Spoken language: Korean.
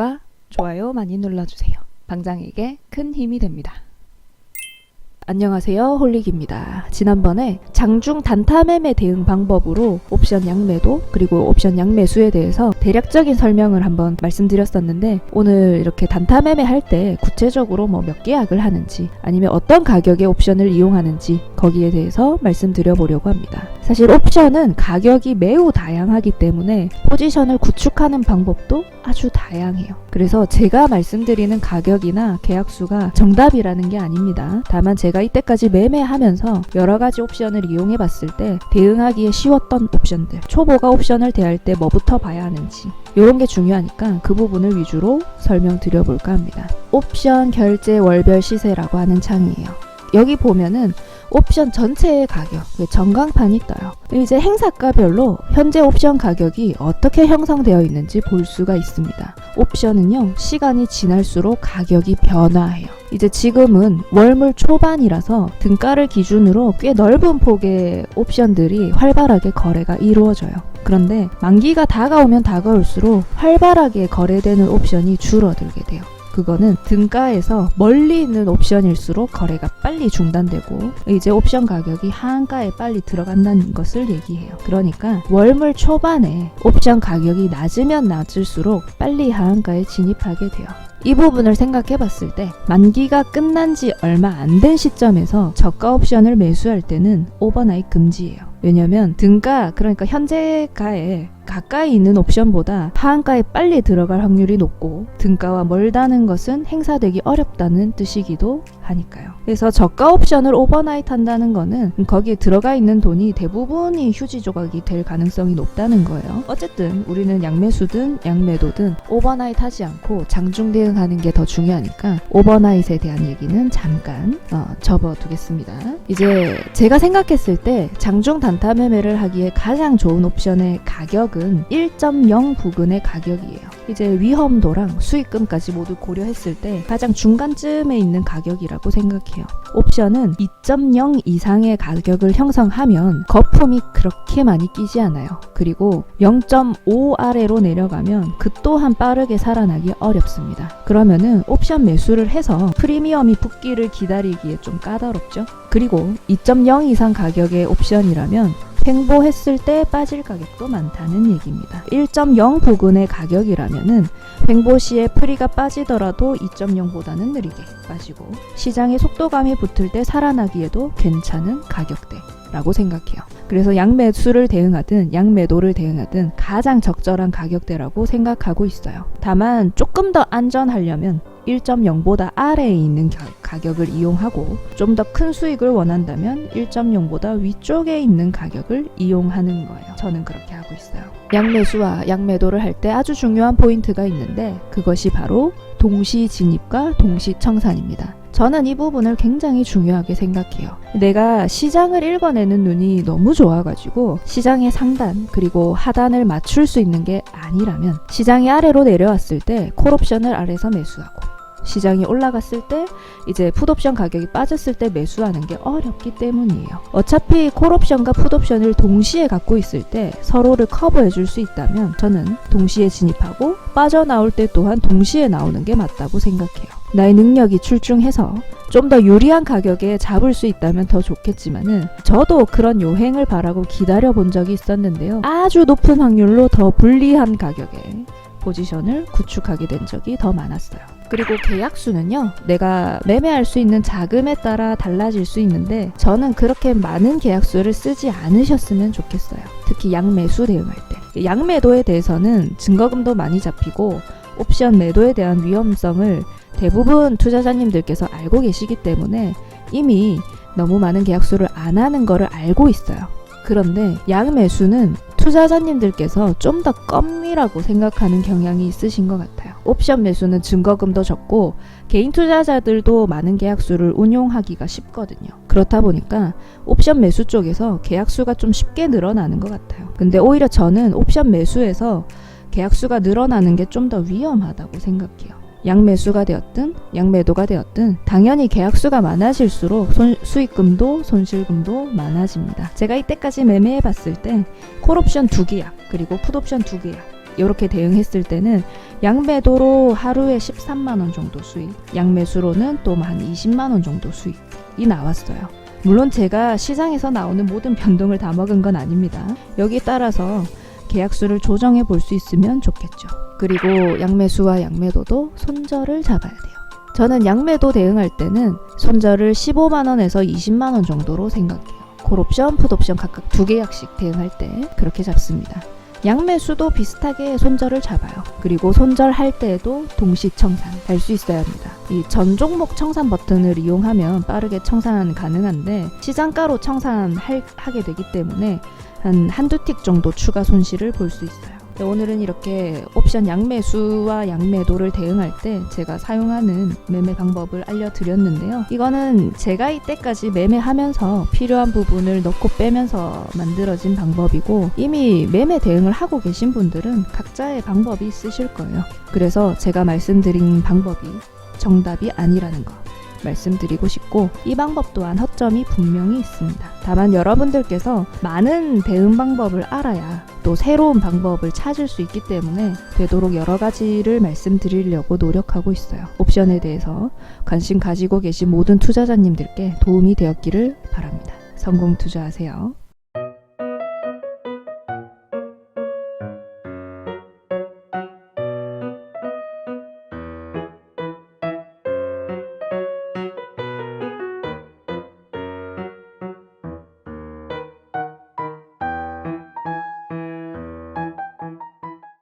구독과 좋아요 많이 눌러주세요. 방장에게 큰 힘이 됩니다. 안녕하세요. 홀릭입니다. 지난번에 장중 단타 매매 대응 방법으로 옵션 양매도 그리고 옵션 양매수에 대해서 대략적인 설명을 한번 말씀드렸었는데 오늘 이렇게 단타 매매 할 때 구체적으로 뭐 몇 계약을 하는지 아니면 어떤 가격의 옵션을 이용하는지 거기에 대해서 말씀드려 보려고 합니다. 사실 옵션은 가격이 매우 다양하기 때문에 포지션을 구축하는 방법도 아주 다양해요. 그래서 제가 말씀드리는 가격이나 계약수가 정답이라는 게 아닙니다. 다만 제가 이때까지 매매하면서 여러 가지 옵션을 이용해 봤을 때 대응하기에 쉬웠던 옵션들, 초보가 옵션을 대할 때 뭐부터 봐야 하는지 이런 게 중요하니까 그 부분을 위주로 설명드려 볼까 합니다. 옵션 결제 월별 시세라고 하는 창이에요. 여기 보면은 옵션 전체의 가격, 그 전광판이 떠요. 이제 행사가별로 현재 옵션 가격이 어떻게 형성되어 있는지 볼 수가 있습니다. 옵션은요, 시간이 지날수록 가격이 변화해요. 이제 지금은 월물 초반이라서 등가를 기준으로 꽤 넓은 폭의 옵션들이 활발하게 거래가 이루어져요. 그런데 만기가 다가오면 다가올수록 활발하게 거래되는 옵션이 줄어들게 돼요. 그거는 등가에서 멀리 있는 옵션일수록 거래가 빨리 중단되고 이제 옵션 가격이 하한가에 빨리 들어간다는 것을 얘기해요. 그러니까 월물 초반에 옵션 가격이 낮으면 낮을수록 빨리 하한가에 진입하게 돼요. 이 부분을 생각해 봤을 때 만기가 끝난 지 얼마 안 된 시점에서 저가 옵션을 매수할 때는 오버나잇 금지예요. 왜냐면 등가 그러니까 현재가에 가까이 있는 옵션보다 하한가에 빨리 들어갈 확률이 높고 등가와 멀다는 것은 행사되기 어렵다는 뜻이기도 하니까요. 그래서 저가 옵션을 오버나잇 한다는 거는 거기에 들어가 있는 돈이 대부분이 휴지 조각이 될 가능성이 높다는 거예요. 어쨌든 우리는 양매수든 양매도든 오버나잇 하지 않고 장중 대응하는 게 더 중요하니까 오버나잇에 대한 얘기는 잠깐 어, 접어두겠습니다. 이제 제가 생각했을 때 장중 단타 매매를 하기에 가장 좋은 옵션의 가격은 1.0 부근의 가격이에요. 이제 위험도랑 수익금까지 모두 고려했을 때 가장 중간쯤에 있는 가격이라고 생각해요. 옵션은 2.0 이상의 가격을 형성하면 거품이 그렇게 많이 끼지 않아요. 그리고 0.5 아래로 내려가면 그 또한 빠르게 살아나기 어렵습니다. 그러면은 옵션 매수를 해서 프리미엄이 붙기를 기다리기에 좀 까다롭죠. 그리고 2.0 이상 가격의 옵션이라면 횡보했을 때 빠질 가격도 많다는 얘기입니다. 1.0 부근의 가격이라면 은 횡보 시에 프리가 빠지더라도 2.0보다는 느리게 빠지고 시장의 속도감이 붙을 때 살아나기에도 괜찮은 가격대 라고 생각해요. 그래서 양매수를 대응하든 양매도를 대응하든 가장 적절한 가격대라고 생각하고 있어요. 다만 조금 더 안전하려면 1.0보다 아래에 있는 가, 가격을 이용하고 좀 더 큰 수익을 원한다면 1.0보다 위쪽에 있는 가격을 이용하는 거예요. 저는 그렇게 하고 있어요. 양매수와 양매도를 할 때 아주 중요한 포인트가 있는데 그것이 바로 동시 진입과 동시 청산입니다. 저는 이 부분을 굉장히 중요하게 생각해요. 내가 시장을 읽어내는 눈이 너무 좋아가지고 시장의 상단 그리고 하단을 맞출 수 있는 게 아니라면 시장이 아래로 내려왔을 때 콜옵션을 아래서 매수하고 시장이 올라갔을 때 이제 풋옵션 가격이 빠졌을 때 매수하는 게 어렵기 때문이에요. 어차피 콜옵션과 풋옵션을 동시에 갖고 있을 때 서로를 커버해 줄 수 있다면 저는 동시에 진입하고 빠져나올 때 또한 동시에 나오는 게 맞다고 생각해요. 나의 능력이 출중해서 좀 더 유리한 가격에 잡을 수 있다면 더 좋겠지만은 저도 그런 요행을 바라고 기다려 본 적이 있었는데요. 아주 높은 확률로 더 불리한 가격에 포지션을 구축하게 된 적이 더 많았어요. 그리고 계약 수는요, 내가 매매할 수 있는 자금에 따라 달라질 수 있는데, 저는 그렇게 많은 계약 수를 쓰지 않으셨으면 좋겠어요. 특히 양매수 대응할 때. 양매도에 대해서는 증거금도 많이 잡히고, 옵션 매도에 대한 위험성을 대부분 투자자님들께서 알고 계시기 때문에 이미 너무 많은 계약수를 안 하는 거를 알고 있어요. 그런데 양매수는 투자자님들께서 좀 더 껌이라고 생각하는 경향이 있으신 것 같아요. 옵션 매수는 증거금도 적고 개인 투자자들도 많은 계약수를 운용하기가 쉽거든요. 그렇다 보니까 옵션 매수 쪽에서 계약수가 좀 쉽게 늘어나는 것 같아요. 근데 오히려 저는 옵션 매수에서 계약수가 늘어나는 게 좀 더 위험하다고 생각해요. 양매수가 되었든 양매도가 되었든 당연히 계약수가 많아질수록 손, 수익금도 손실금도 많아집니다. 제가 이때까지 매매해 봤을 때 콜옵션 두 계약 그리고 풋옵션 두 계약 이렇게 대응했을 때는 양매도로 하루에 13만 원 정도 수익, 양매수로는 또 한 20만 원 정도 수익이 나왔어요. 물론 제가 시장에서 나오는 모든 변동을 다 먹은 건 아닙니다. 여기 따라서 계약수를 조정해 볼 수 있으면 좋겠죠. 그리고 양매수와 양매도도 손절을 잡아야 돼요. 저는 양매도 대응할 때는 손절을 15만 원에서 20만 원 정도로 생각해요. 콜옵션, 풋옵션 각각 두 계약씩 대응할 때 그렇게 잡습니다. 양매수도 비슷하게 손절을 잡아요. 그리고 손절할 때에도 동시 청산 할 수 있어야 합니다. 이 전 종목 청산 버튼을 이용하면 빠르게 청산 가능한데 시장가로 청산하게 되기 때문에 한 한두 틱 정도 추가 손실을 볼 수 있어요. 네, 오늘은 이렇게 옵션 양매수와 양매도를 대응할 때 제가 사용하는 매매 방법을 알려드렸는데요. 이거는 제가 이때까지 매매하면서 필요한 부분을 넣고 빼면서 만들어진 방법이고 이미 매매 대응을 하고 계신 분들은 각자의 방법이 있으실 거예요. 그래서 제가 말씀드린 방법이 정답이 아니라는 거. 말씀드리고 싶고 이 방법 또한 허점이 분명히 있습니다. 다만 여러분들께서 많은 대응 방법을 알아야 또 새로운 방법을 찾을 수 있기 때문에 되도록 여러 가지를 말씀드리려고 노력하고 있어요. 옵션에 대해서 관심 가지고 계신 모든 투자자님들께 도움이 되었기를 바랍니다. 성공 투자하세요.